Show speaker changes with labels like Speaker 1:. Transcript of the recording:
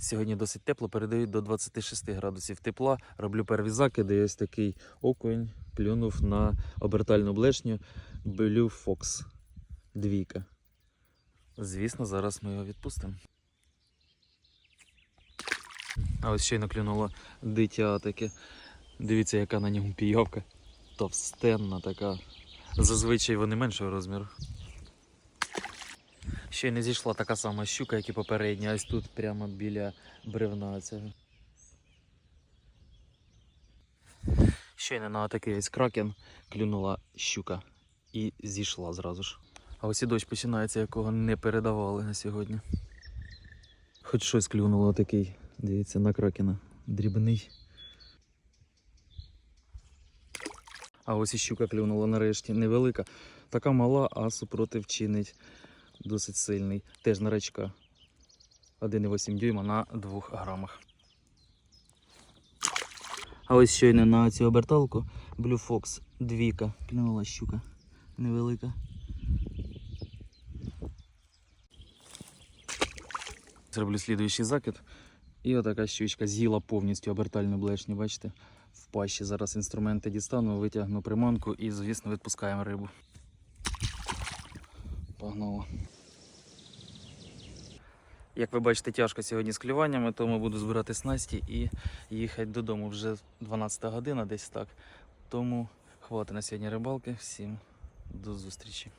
Speaker 1: Сьогодні досить тепло, передають до 26 градусів тепла. Роблю перві закиди. Ось такий окунь клюнув на обертальну блешню Blue Fox. Двійка. Звісно, зараз ми його відпустимо. А ось щойно клюнуло дитя таке. Дивіться, яка на ньому пійовка. Товстенна така. Зазвичай вони меншого розміру. Ще не зійшла така сама щука, як і попередня, ось тут прямо біля бревна цього. Щойно на такий ось кракен клюнула щука і зійшла зразу ж. А ось і дощ починається, якого не передавали на сьогодні. Хоч щось клюнуло такий, дивіться, на кракена. Дрібний. А ось і щука клюнула нарешті. Невелика. Така мала, а супротив чинить досить сильний. Теж на рачка. 1,8 дюйма на 2 грамах. А ось щойно на цю оберталку Blue Fox двійка. Клюнула щука. Невелика. Зроблю слідуючий закид. І отака щучка з'їла повністю обертальну блешню, бачите? В пащі зараз інструменти дістану, витягну приманку і, звісно, відпускаємо рибу. Погнало. Як ви бачите, тяжко сьогодні з клюваннями, тому буду збирати снасті і їхати додому. Вже 12 година, десь так. Тому хватить на сьогодні рибалки. Всім до зустрічі.